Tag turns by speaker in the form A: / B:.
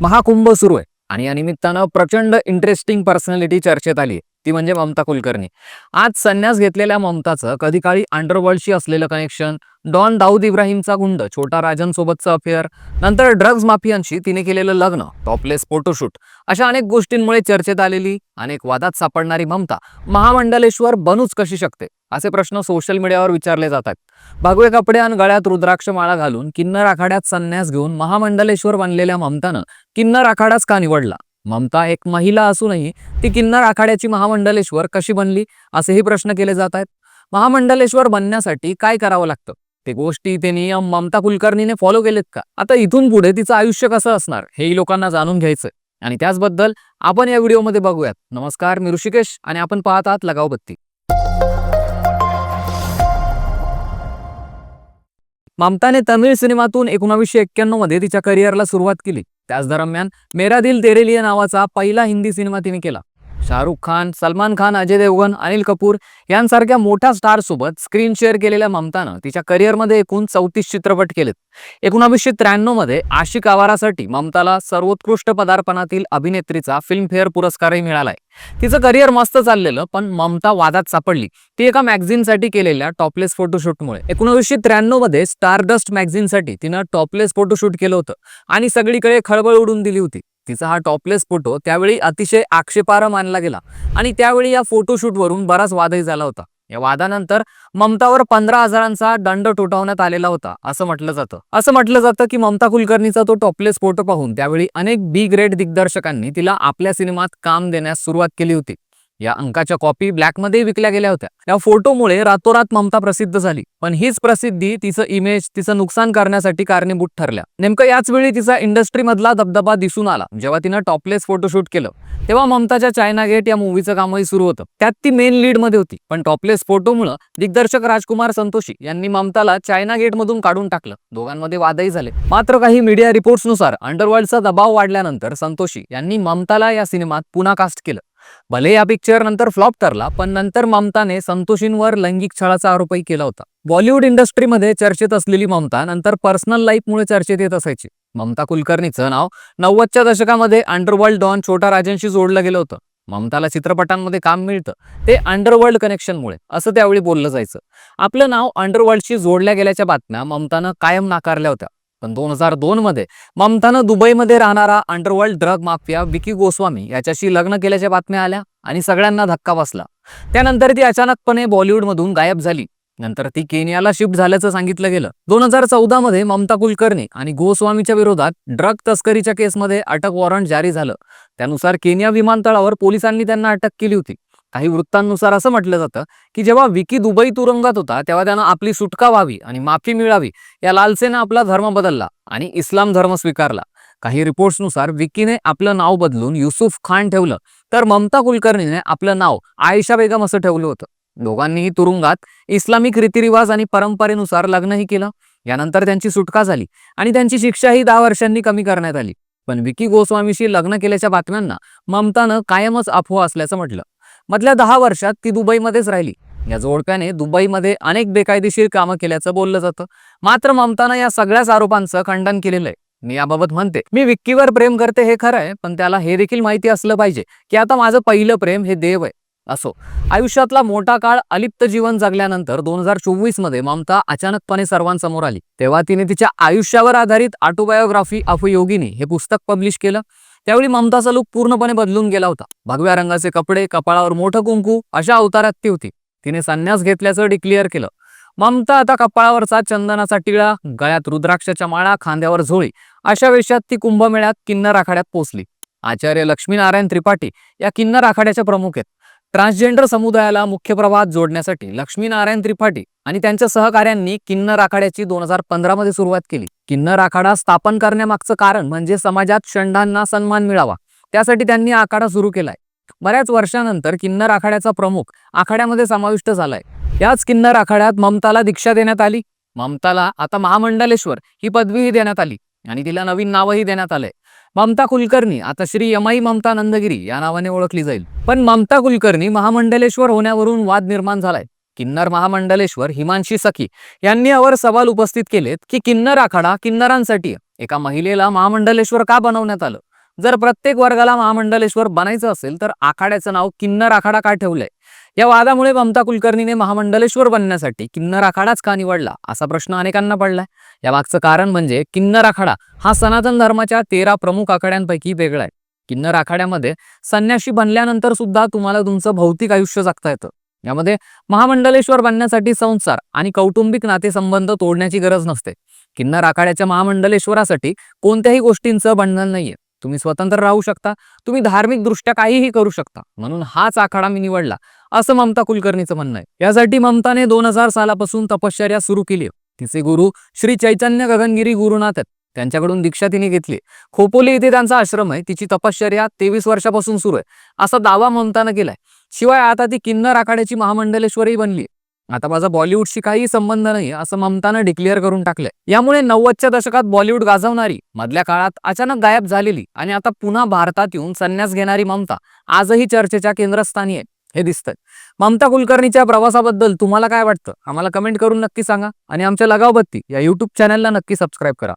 A: महाकुंभ सुरू आहे. आणि या निमित्तानं प्रचंड इंटरेस्टिंग पर्सनॅलिटी चर्चेत आली ती म्हणजे ममता कुलकर्णी. आज संन्यास घेतलेल्या ममताचं कधी काळी अंडरवर्ल्डशी असलेलं कनेक्शन डॉन दाऊद इब्राहिमचा गुंड छोटा राजन सोबतचं अफेअर नंतर ड्रग्ज माफियांशी तिने केलेलं लग्न टॉपलेस फोटोशूट अशा अनेक गोष्टींमुळे चर्चेत आलेली अनेक वादात सापडणारी ममता महामंडलेश्वर बनूच कशी शकते? असे प्रश्न सोशल मीडियावर विचारले जातात भगवे कपडे आणि गळ्यात रुद्राक्ष माळा घालून किन्नर आखाड्यात संन्यास घेऊन महामंडलेश्वर बनलेल्या ममतानं किन्नर आखाडाच का निवडला? ममता एक महिला असूनही ती किन्नर आखाड्याची महामंडलेश्वर कशी बनली असेही प्रश्न केले जात आहेत. महामंडलेश्वर बनण्यासाठी काय करावं लागतं? ते गोष्टी ते नियम ममता कुलकर्णीने फॉलो केलेत का? आता इथून पुढे तिचं आयुष्य कसं असणार हेही लोकांना जाणून घ्यायचं आणि त्याचबद्दल आपण या व्हिडिओमध्ये बघूयात. नमस्कार मी ऋषिकेश आणि आपण पाहत आहात लगावबत्ती ममताने तमिळ सिनेमातून एकोणावीसशे एक्क्याण्णवमध्ये तिच्या करिअरला सुरुवात केली. त्याच दरम्यान मेरा दिल तेरेलिया नावाचा पहिला हिंदी सिनेमा तिने केला. शाहरुख खान सलमान खान अजय देवगन अनिल कपूर यांसारख्या मोठ्या स्टार सोबत स्क्रीन शेअर केलेल्या ममतानं तिच्या करिअरमध्ये एकूण चौतीस चित्रपट केलेत. एकोणावीसशे त्र्याण्णवमध्ये आशिक आवारासाठी ममताला सर्वोत्कृष्ट पदार्पणातील अभिनेत्रीचा फिल्मफेअर पुरस्कारही मिळालाय. तिचं करिअर मस्त चाललेलं पण ममता वादात सापडली. ती एका मॅगझिनसाठी केलेल्या टॉपलेस फोटोशूटमुळे. एकोणीसशे त्र्याण्णवमध्ये स्टारडस्ट मॅगझिनसाठी तिनं टॉपलेस फोटोशूट केलं होतं आणि सगळीकडे खळबळ उडून दिली होती. तिचा हा टॉपलेस फोटो त्यावेळी अतिशय आक्षेपार्ह मानला गेला. आणि त्यावेळी या फोटोशूटवरून बराच वादही झाला होता. या वादानंतर ममतावर पंधरा हजारांचा दंड ठोठावण्यात आलेला होता असं म्हटलं जातं. असं म्हटलं जातं की ममता कुलकर्णीचा तो टॉपलेस फोटो पाहून त्यावेळी अनेक बी ग्रेड दिग्दर्शकांनी तिला आपल्या सिनेमात काम देण्यास सुरुवात केली होती. या अंकाच्या कॉपी ब्लॅकमध्ये विकल्या गेल्या होत्या. या फोटोमुळे रातोरात ममता प्रसिद्ध झाली. पण हीच प्रसिद्धी तिचं इमेज तिचं नुकसान करण्यासाठी कारणीभूत ठरल्या. नेमकं याच वेळी तिचा इंडस्ट्रीमधला दबदबा दिसून आला. जेव्हा तिनं टॉपलेस फोटोशूट केलं तेव्हा ममताच्या चायना गेट या मूवीचं कामही सुरू होतं. त्यात ती मेन लीडमध्ये होती. पण टॉपलेस फोटोमुळे दिग्दर्शक राजकुमार संतोषी यांनी ममताला चायना गेट मधून काढून टाकलं. दोघांमध्ये वादही झाले. मात्र काही मीडिया रिपोर्ट्सनुसार अंडरवर्ल्डचा दबाव वाढल्यानंतर संतोषी यांनी ममताला या सिनेमात पुन्हा कास्ट केलं. भले या पिक्चर नंतर फ्लॉप ठरला पण नंतर ममताने संतोषींवर लैंगिक छळाचा आरोपही केला होता. बॉलिवूड इंडस्ट्रीमध्ये चर्चेत असलेली ममता नंतर पर्सनल लाईफमुळे चर्चेत येत असायची. ममता कुलकर्णीचं नाव नव्वदच्या दशकामध्ये अंडरवर्ल्ड डॉन छोटा राजांशी जोडलं गेलं होतं. ममताला चित्रपटांमध्ये काम मिळतं ते अंडरवर्ल्ड कनेक्शनमुळे असं त्यावेळी बोललं जायचं. आपलं नाव अंडरवर्ल्डशी जोडल्या गेल्याच्या बातम्या ममतानं कायम नाकारल्या होत्या. पण दोन हजार दोन मध्ये ममतानं दुबईमध्ये राहणारा underworld drug mafia Vicky Goswami याच्याशी लग्न केल्याच्या बातम्या आल्या आणि सगळ्यांना धक्का बसला. त्यानंतर ती अचानकपणे बॉलिवूडमधून गायब झाली. नंतर ती केनियाला शिफ्ट झाल्याचं सांगितलं गेलं. दोन हजार चौदा मध्ये ममता कुलकर्णी आणि गोस्वामीच्या विरोधात ड्रग तस्करीच्या केसमध्ये अटक वॉरंट जारी झालं. त्यानुसार केनिया विमानतळावर पोलिसांनी त्यांना अटक केली होती. काही वृत्तांनुसार असं म्हटलं जातं की जेव्हा विकी दुबई तुरुंगात होता तेव्हा त्यानं आपली सुटका व्हावी आणि माफी मिळावी या लालसेनं आपला धर्म बदलला आणि इस्लाम धर्म स्वीकारला. काही रिपोर्ट्सनुसार विकीने आपलं नाव बदलून युसुफ खान ठेवलं तर ममता कुलकर्णीने आपलं नाव आयशा बेगम असं ठेवलं होतं. दोघांनीही तुरुंगात इस्लामिक रीतिरिवाज आणि परंपरेनुसार लग्नही केलं. यानंतर त्यांची सुटका झाली आणि त्यांची शिक्षाही दहा वर्षांनी कमी करण्यात आली. पण विकी गोस्वामीशी लग्न केल्याच्या बातम्यांना ममतानं कायमच अफवा असल्याचं म्हटलं. मधल्या दहा वर्षात ती दुबईमध्येच राहिली. या जोडप्याने दुबईमध्ये अनेक बेकायदेशीर कामं केल्याचं बोललं जातं. मात्र ममतानं या सगळ्याच आरोपांचं खंडन केलेलं आहे. मी याबाबत म्हणते मी विक्कीवर प्रेम करते हे खरं आहे पण त्याला हे देखील माहिती असलं पाहिजे की आता माझं पहिलं प्रेम हे देव आहे असो. आयुष्यातला मोठा काळ अलिप्त जीवन जगल्यानंतर दोन हजार चोवीसमध्ये ममता अचानकपणे सर्वांसमोर आली. तेव्हा तिने तिच्या आयुष्यावर आधारित ऑटोबायोग्राफी ऑफ योगिनी हे पुस्तक पब्लिश केलं. त्यावेळी ममताचा लुक पूर्णपणे बदलून गेला होता. भगव्या रंगाचे कपडे कपाळावर मोठं कुंकू अशा अवतारात ती होती. तिने संन्यास घेतल्याचं डिक्लेअर केलं. ममता आता कपाळावरचा चंदनाचा टिळा गळ्यात रुद्राक्षाच्या माळा खांद्यावर झोळी अशा वेशात ती कुंभमेळ्यात किन्नर आखाड्यात पोचली. आचार्य लक्ष्मीनारायण त्रिपाठी या किन्नर आखाड्याच्या प्रमुख आहेत. ट्रान्सजेंडर समुदायाला मुख्य प्रवाहात जोडण्यासाठी लक्ष्मीनारायण त्रिपाठी आणि त्यांच्या सहकाऱ्यांनी किन्नर आखाड्याची दोन हजार पंधरा मध्ये सुरुवात केली. किन्नर आखाडा स्थापन करण्यामागचं कारण म्हणजे समाजात षंडांना सन्मान मिळावा. त्यासाठी त्यांनी आखाडा सुरू केलाय. बऱ्याच वर्षानंतर किन्नर आखाड्याचा प्रमुख आखाड्यामध्ये समाविष्ट झालाय. याच किन्नर आखाड्यात ममताला दीक्षा देण्यात आली. ममताला आता महामंडलेश्वर ही पदवीही देण्यात आली आणि तिला नवीन नावही देण्यात आलंय. ममता कुलकर्णी आता श्री यमाई ममता नंदगिरी या नावाने ओळखली जाईल. पण ममता कुलकर्णी महामंडलेश्वर होण्यावरून वाद निर्माण झालाय. किन्नर महामंडलेश्वर हिमांशी सखी यांनी यावर सवाल उपस्थित केलेत की किन्नर आखाडा किन्नरांसाठी एका महिलेला महामंडलेश्वर का बनवण्यात आलं? जर प्रत्येक वर्गाला महामंडलेश्वर बनायचं असेल तर आखाड्याचं नाव किन्नर आखाडा का ठेवलंय? या वादामुळे ममता कुलकर्णीने महामंडलेश्वर बनण्यासाठी किन्नर आखाडाच का निवडला? असा प्रश्न अनेकांना पडलाय. यामागचं कारण म्हणजे किन्नर आखाडा हा सनातन धर्माच्या तेरा प्रमुख आखाड्यांपैकी वेगळा आहे. किन्नर आखाड्यामध्ये संन्याशी बनल्यानंतर सुद्धा तुम्हाला तुमचं भौतिक आयुष्य जगता येतं. यामध्ये महामंडलेश्वर बनण्यासाठी संसार आणि कौटुंबिक नातेसंबंध तोडण्याची गरज नसते. किन्नर आखाड्याच्या महामंडलेश्वरासाठी कोणत्याही गोष्टींचं बंधन नाहीये. तुम्ही स्वतंत्र राहू शकता तुम्ही धार्मिक दृष्ट्या काहीही करू शकता. म्हणून हाच आखाडा मी निवडला. असं ममता कुलकर्णीचं म्हणणं आहे. यासाठी ममताने दोन हजार सालापासून तपश्चर्या सुरू केली तिचे गुरु श्री चैतन्य गगनगिरी गुरुनाथ आहेत. त्यांच्याकडून दीक्षा तिने घेतली खोपोली इथे त्यांचा आश्रम आहे. तिची तपश्चर्या तेवीस वर्षापासून सुरू आहे. असा दावा ममतानं केलाय. शिवाय आता ती किन्नर आखाड्याची महामंडलेश्वरही बनली आता माझा बॉलिवूडशी काही संबंध नाही असं ममतानं डिक्लेअर करून टाकलंय. यामुळे नव्वदच्या दशकात बॉलिवूड गाजवणारी मधल्या काळात अचानक गायब झालेली आणि आता पुन्हा भारतात येऊन संन्यास घेणारी ममता आजही चर्चेच्या केंद्रस्थानी आहे हे दिसतंय. ममता कुलकर्णीच्या प्रवासाबद्दल तुम्हाला काय वाटतं? आम्हाला कमेंट करून नक्की सांगा आणि आमच्या लगावबत्ती या युट्यूब चॅनलला नक्की सबस्क्राईब करा.